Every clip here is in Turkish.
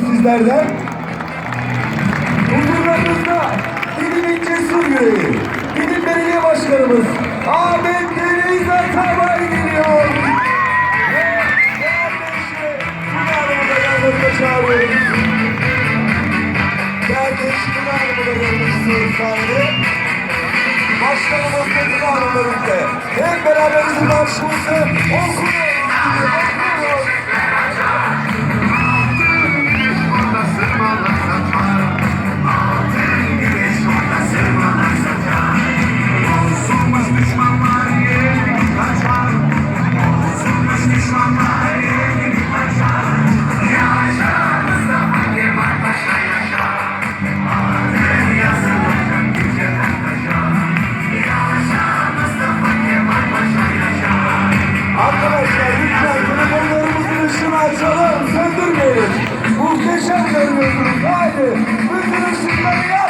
sizlerden. Huzurlarınızda Dilimin cesur yüreği, Dilim Belediye Başkanımız Ahmet Deniz Atabay geliyor. Ve kardeşi Pınar'ımı da yanımıza çağırıyoruz. Kardeşi Pınar'ımı da yanımıza sahneye. Başkanımız da Pınar'ımla birlikte. Hep beraber bizim okuyoruz. Okuyoruz. Açalım, söndürmeyelim. Muhteşem görünüyorsunuz. Haydi bütün ışıkları yak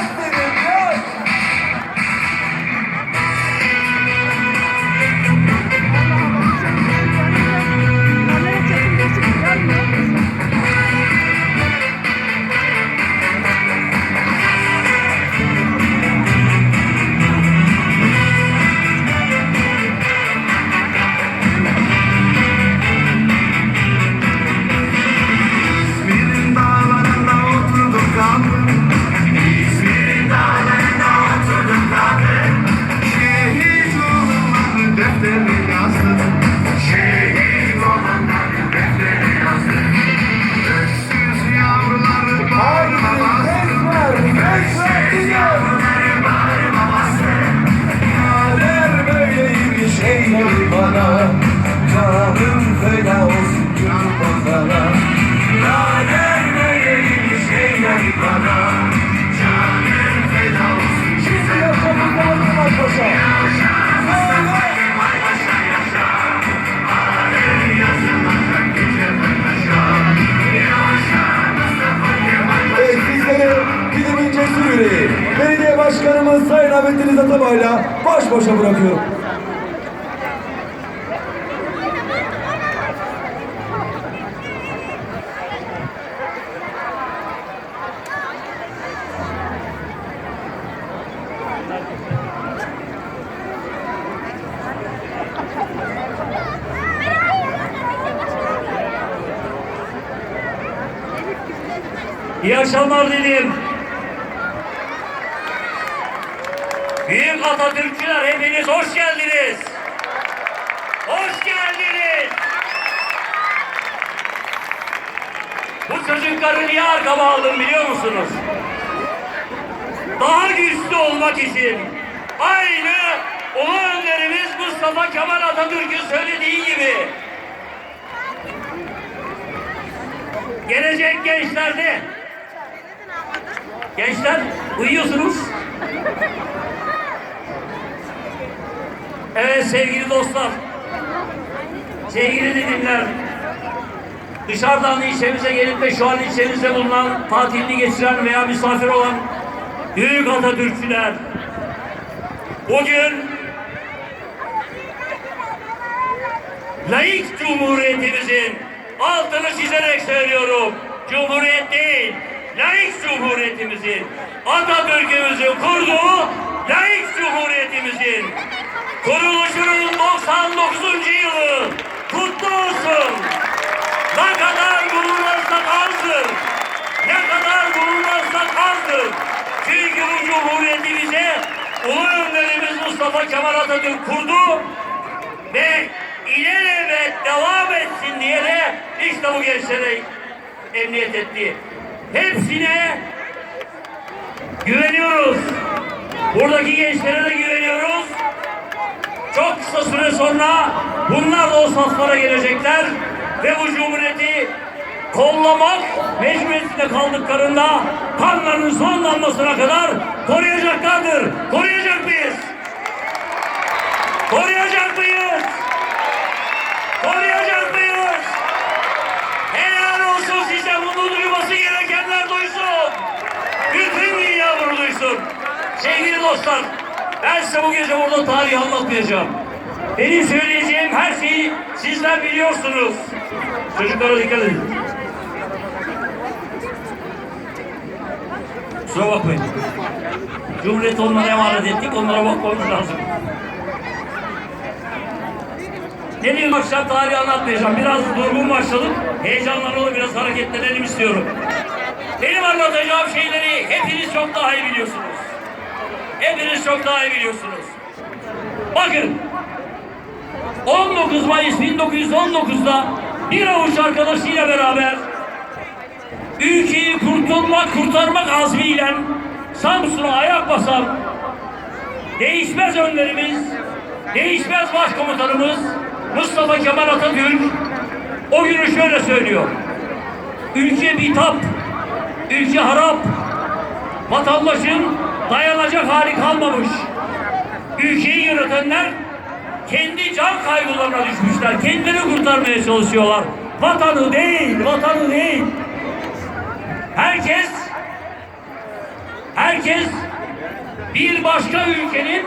Yüreği, belediye başkanımız Sayın Ahmet Deniz Atabay'la baş başa bırakıyorum. İyi akşamlar dilerim. Büyük Atatürkçüler hepiniz hoş geldiniz. Hoş geldiniz. Bu çocukları niye arkama aldım biliyor musunuz? Daha güçlü olmak için. Aynı Ulu Önderimiz Mustafa Kemal Atatürk'ün söylediği gibi. Gelecek gençlerde Gençler uyuyorsunuz. Evet sevgili dostlar. Sevgili dinler. Dışarıdan ilçemize gelip de şu an ilçemizde bulunan tatilini geçiren veya misafir olan büyük Atatürkçüler. Bugün laik cumhuriyetimizin altını çizerek söylüyorum. Cumhuriyet değil, laik cumhuriyetimizin Atatürk'ümüzün kurduğu Çünkü bu cumhuriyeti bize Ulu Önderimiz Mustafa Kemal Atatürk kurdu ve ilelebet devam etsin diye de işte bu gençlere emniyet etti. Hepsine güveniyoruz. Buradaki gençlere de güveniyoruz. Çok kısa süre sonra bunlar da o saflara gelecekler ve bu cumhuriyeti kollamak mecburiyetinde kaldıklarında kanlarının son damlasına kadar koruyacaklardır. Koruyacak mıyız? Koruyacak mıyız? Koruyacak mıyız? Helal olsun size bunu duyması gerekenler duysun. Bütün dünya bunu duysun. Sevgili dostlar, ben size bu gece burada tarihi anlatmayacağım. Benim söyleyeceğim her şeyi sizler biliyorsunuz. Çocuklara dikkat edin. Kusura bakmayın. Cumhuriyeti onlara emanet ettik, onlara bakmamız lazım. Ne diyeyim akşam tarihi anlatmayacağım. Biraz durgun başladık. Heyecanlanalım, biraz hareketlenelim istiyorum. Benim anlatacağım şeyleri hepiniz çok daha iyi biliyorsunuz. Hepiniz çok daha iyi biliyorsunuz. Bakın, 19 Mayıs 1919'da bir avuç arkadaşıyla beraber ülkeyi kurtulmak, kurtarmak azmiyle Samsun'a ayak basan değişmez önlerimiz, değişmez başkomutanımız Mustafa Kemal Atatürk o günü şöyle söylüyor. Ülke bitap, ülke harap, vatandaşın dayanacak hali kalmamış. Ülkeyi yönetenler kendi can kaygılarına düşmüşler. Kendini kurtarmaya çalışıyorlar. Vatanı değil, vatanı değil. Herkes herkes bir başka ülkenin